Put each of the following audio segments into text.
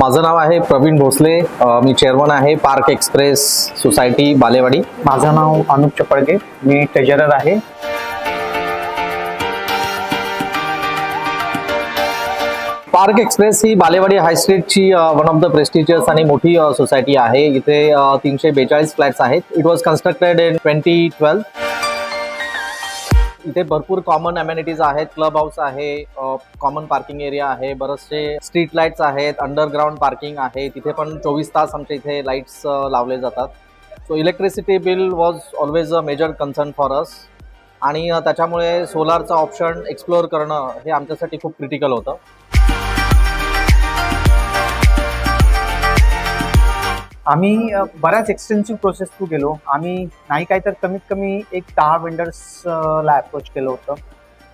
माझं नाव आहे प्रवीण भोसले. मी चेअरमन आहे पार्क एक्सप्रेस सोसायटी बालेवाडी. माझं नाव अनुप चपळके. मी ट्रेजरर आहे. पार्क एक्सप्रेस ही बालेवाडी हायस्ट्रीटची वन ऑफ द प्रेस्टिजियस आणि मोठी सोसायटी आहे. इथे तीनशे बेचाळीस फ्लॅट्स आहेत. It was constructed in twenty twelve इथे भरपूर कॉमन अमेनिटीज आहेत क्लब हाऊस आहे कॉमन पार्किंग एरिया आहे बरेचसे स्ट्रीट लाईट्स आहेत अंडरग्राऊंड पार्किंग आहे तिथे पण चोवीस तास आमच्या इथे लाईट्स लावले जातात. So electricity bill was always a major concern for us आणि त्याच्यामुळे सोलारचं ऑप्शन एक्सप्लोअर करणं हे आमच्यासाठी खूप क्रिटिकल होतं. आम्ही बऱ्याच एक्सटेन्सिव्ह प्रोसेस थ्रू गेलो. आम्ही नाही काय तर कमीत कमी एक दहा वेंडर्सला अप्रोच केलं होतं.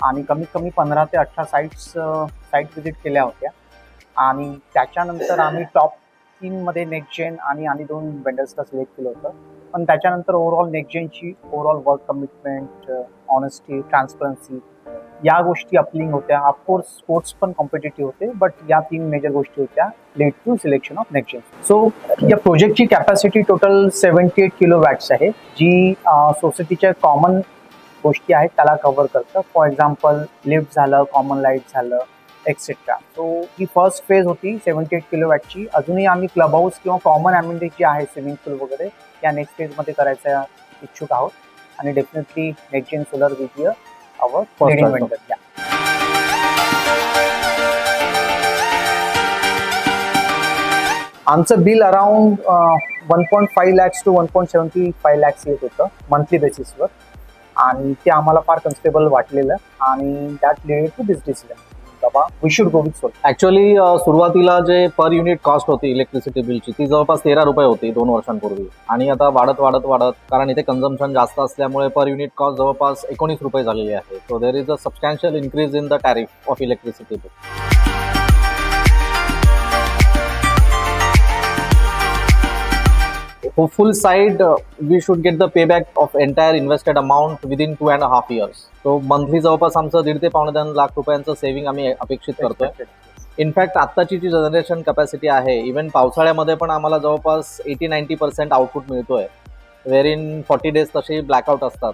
आणि कमीत कमी पंधरा ते अठरा साईट्स साईट व्हिजिट केल्या होत्या. आणि त्याच्यानंतर आम्ही टॉप तीनमध्ये नेक्स्ट जेन आणि आणि दोन वेंडर्सला सिलेक्ट केलं होतं. पण त्याच्यानंतर overall next जेनची overall work commitment honesty transparency या गोष्टी अपलिंग होत्या. ऑफकोर्स स्पोर्ट्स पण कॉम्पिटेटिव्ह होते बट या तीन मेजर गोष्टी होत्या led to selection of next gen so या प्रोजेक्टची capacity total seventy eight kilowatts आहे. जी सोसायटीच्या कॉमन गोष्टी आहेत त्याला कव्हर करतं. फॉर एक्झाम्पल लिफ्ट झालं कॉमन लाइट झालं एक्सेट्रा सो ही फर्स्ट फेज होती सेवन्टी एट किलो वॅटची अजूनही आम्ही क्लब हाऊस किंवा कॉमन अम्युनिटी जी आहे स्विमिंग पूल वगैरे या नेक्स्ट फेजमध्ये करायचा इच्छुक आहोत. आणि definitely next gen solar with First leading also. Vendor आमचं bill around one point five lakhs to one point seventy five lakhs येत होतं मंथली बेसिसवर आणि ते आम्हाला फार कन्स्टेबल वाटलेलं. आणि that led to this decision बाबा we should go with solar actually सुरुवातीला जे पर युनिट कॉस्ट होती इलेक्ट्रिसिटी बिलची ती जवळपास तेरा रुपये होती दोन वर्षांपूर्वी. आणि आता वाढत वाढत वाढत कारण इथे कन्झम्पशन जास्त असल्यामुळे पर युनिट कॉस्ट जवळपास एकोणीस रुपये झालेली आहे. So there is a substantial increase in the tariff of electricity bill hopeful side uh, we should get the payback of entire invested amount within two and a half years. So monthly जवळपास आमचं दीड ते पावणे दोन लाख रुपयांचं saving आम्ही अपेक्षित करतोय. इनफॅक्ट आत्ताची जी जनरेशन कॅपॅसिटी आहे इव्हन पावसाळ्यामध्ये पण आम्हाला जवळपास एटी नाईन्टी पर्सेंट आउटपुट मिळतोय. वेर इन फॉर्टी डेज तसे ब्लॅकआउट असतात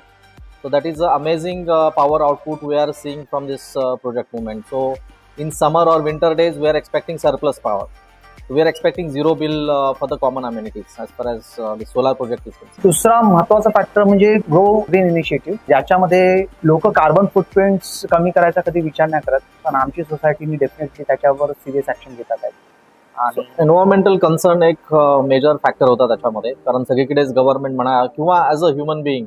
so that is a amazing power output we are seeing from this project movement so in summer और winter days we are expecting surplus power bill uh, for the common amenities as far as uh, the solar project is concerned. दुसरा महत्त्वाचा factor म्हणजे grow green initiative ज्याच्यामध्ये लोक carbon footprint कमी करायचा कधी विचार नाही करत पण आमची सोसायटीनी डेफिनेटली त्याच्यावर सिरियस ऍक्शन घेतात आणि एन्व्हायरमेंटल कन्सर्न एक मेजर फॅक्टर होता त्याच्यामध्ये. कारण सगळीकडेच गव्हर्नमेंट म्हणा किंवा ॲज अ ह्युमन बिईंग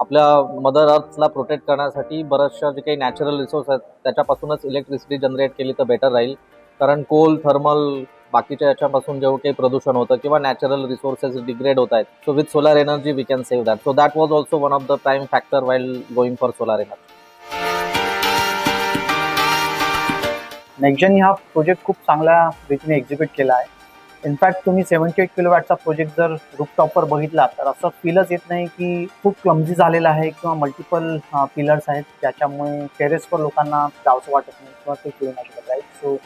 आपल्या मदर अर्थला प्रोटेक्ट करण्यासाठी बऱ्याचशा जे काही नॅचरल रिसोर्स आहेत त्याच्यापासूनच इलेक्ट्रिसिटी जनरेट केली तर बेटर राहील. कारण कोल थर्मल बाकीच्या याच्यापासून जेव्हा काही प्रदूषण होतं किंवा नॅचरल रिसोर्सेस डिग्रेड होत आहेत so with solar energy we can save that so that was also one of the prime factor while going for solar energy next gen हा प्रोजेक्ट खूप चांगल्या रीतीने एक्झिक्यूट केला आहे. इनफॅक्ट तुम्ही सेव्हन्टी एट किलोवॅटचा प्रोजेक्ट जर रूपटॉपवर बघितला तर असं फीलच येत नाही की खूप क्लमझी झालेला आहे किंवा मल्टिपल पिलर्स आहेत ज्याच्यामुळे टेरेसवर लोकांना जावंसं वाटत नाही किंवा ते फिरू नाही शकत राईट सो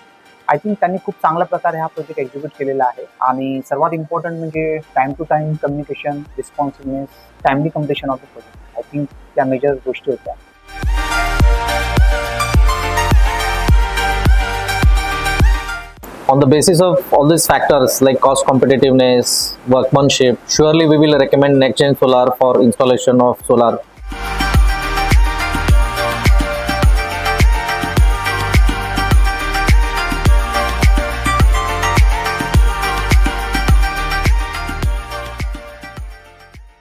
आय थिंक त्यांनी खूप चांगल्या प्रकारे हा प्रोजेक्ट एक्झिक्यूट केलेला आहे आणि सर्वात इम्पॉर्टंट म्हणजे time to time communication responsiveness timely completion of the project I think त्या मेजर गोष्टी होत्या On the basis of all these factors like cost competitiveness, workmanship, surely we will recommend NextGen Solar for installation of solar